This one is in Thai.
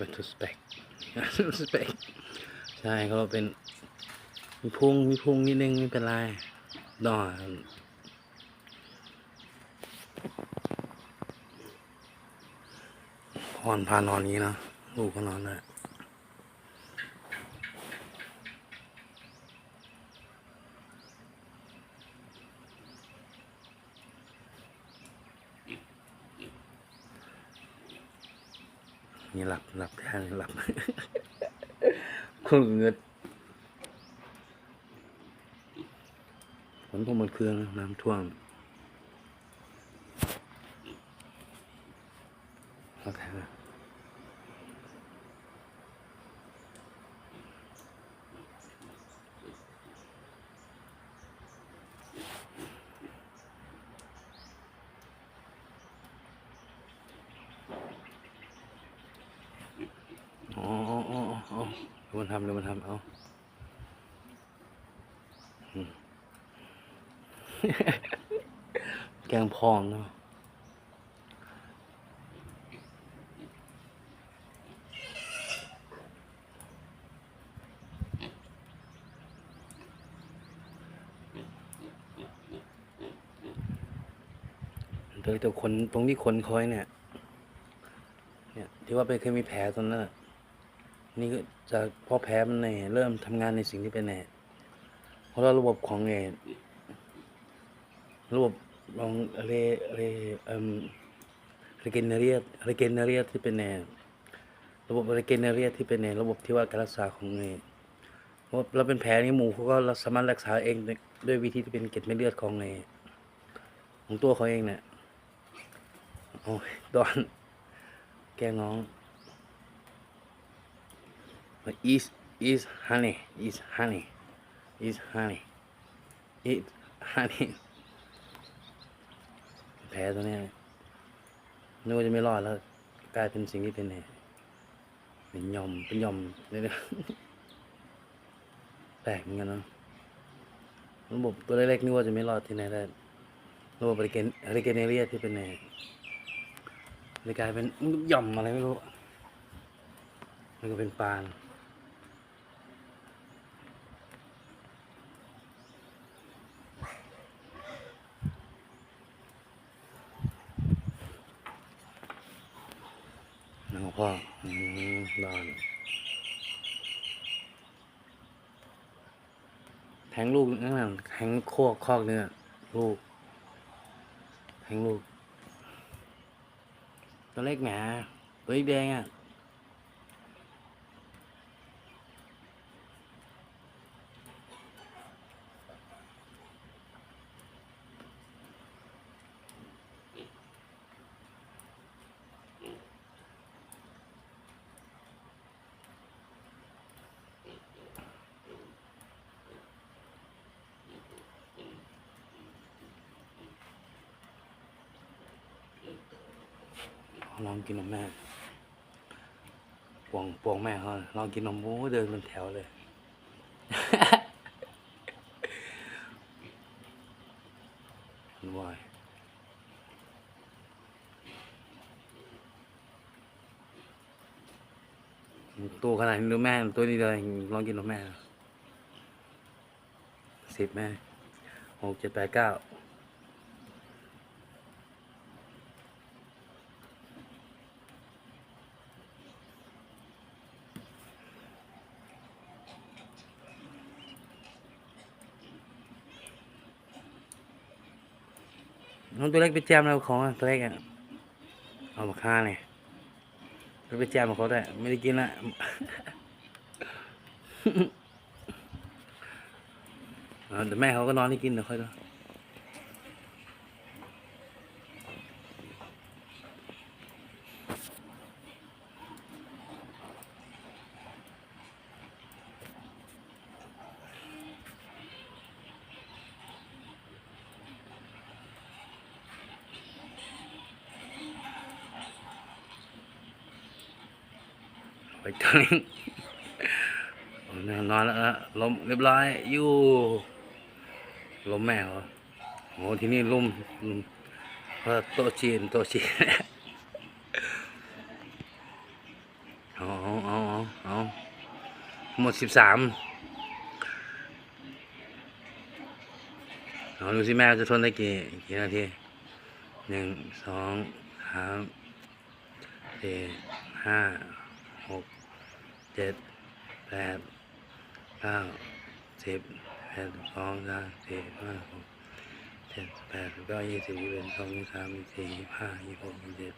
retrospect retrospect ใช่เขาเป็น มีพุงมีพุงนิดนึงไม่เป็นไรดอนพรพานอนนี้เนอะลูกก็นอนด้วย นี่หลับหลับแทนหลับคนเงือดฝนตกมันเครื่องน้ำท่วมโอเคอ๋ออ๋ออ๋ออ๋อเดี๋ยว มันทำเดี๋ยวมันทำเอาแกงพองเนาะเดี๋ยวแต่คนตรงที่คนคอยเนี่ย เนี่ย ที่ว่าไปเคยมีแผลตรงนั้นน่ะ นี่ก็จะพราะแผลมันเนี่ยเริ่มทำงานในสิ่งที่เป็นเนี่ยเพราะว่าระบบของเนี่ยระบบลองเรเรเอ่มเรเกนเนเรียเรเกนเนเรียที่เป็นเนี่ยระบบเรเกนเนเรียที่เป็นเนี่ยระบบที่ว่าการรักษาของเนี่ยเพราะเราเป็นแผลนี่หมูเขาก็สามารถรักษาเองด้วยวิธีที่เป็นเกล็ดไม่เลือดของเนี่ยของตัวเขาเองเนี่ยโอ้ยดอนแกงน้อง is is honey is honey is honey is honey แผลตัวนี้นึกว่าจะไม่รอดแล้ว กลายเป็นสิ่งที่เป็นเนี่ยเป็นยอมเป็นยอมเนี่ยนะแปลกเหมือนกันเนาะระบบตัวเล็กๆนึกว่าจะไม่รอดที่ไหนได้ระบบเรเกนเรเกเนเรียที่เป็นเนี่ยเลยกลายเป็นย่อมอะไรไม่รู้มันก็เป็นปาน พ่ออืมนแทงลูกนั่นน่ะแทงโคอกคอกเนื้อลูก แทงลูก ตัวเล็กหนาตัวแดงอะ ลองกินนมแม่ปวงปวงแม่เขาลองกินนมโอ้เดินเป็นแถวเลย มันวายตัวขนาดนี้ดูแม่ ตัวนี้เลยลองกินนมแม่สิบแม่หกเจ็ดแปดเก้า น้องตัวเล็กไปแจมเราของอะตัวเล็กอะเอามาฆ่าเนี่ยไปแจมกับเขาได้ไม่ได้กินละเอาเดี๋ยวแม่เขาก็นอนให้กินเดี๋ยวค่อยดู ไปจังนอนแล้วนะลมเรียบร้อยอยู่ลมแม่เหรอโอ้ที่นี่ลมลมเออโตจีนโตจีนอ๋อหมดสิบสามเอาดูสิแม่จะทนได้กี่กี่นาทีหนึ่งสองสามสี่ห้า จ็ดแปดเก้าสิบแปดสองสามสี่ห้าหกเจ็ดแปดเก้ายี่สิบยี่สิบเอ็ดยี่สิบสองยี่สามยี่สี่ห้ายี่หกยี่สิบเจ็ด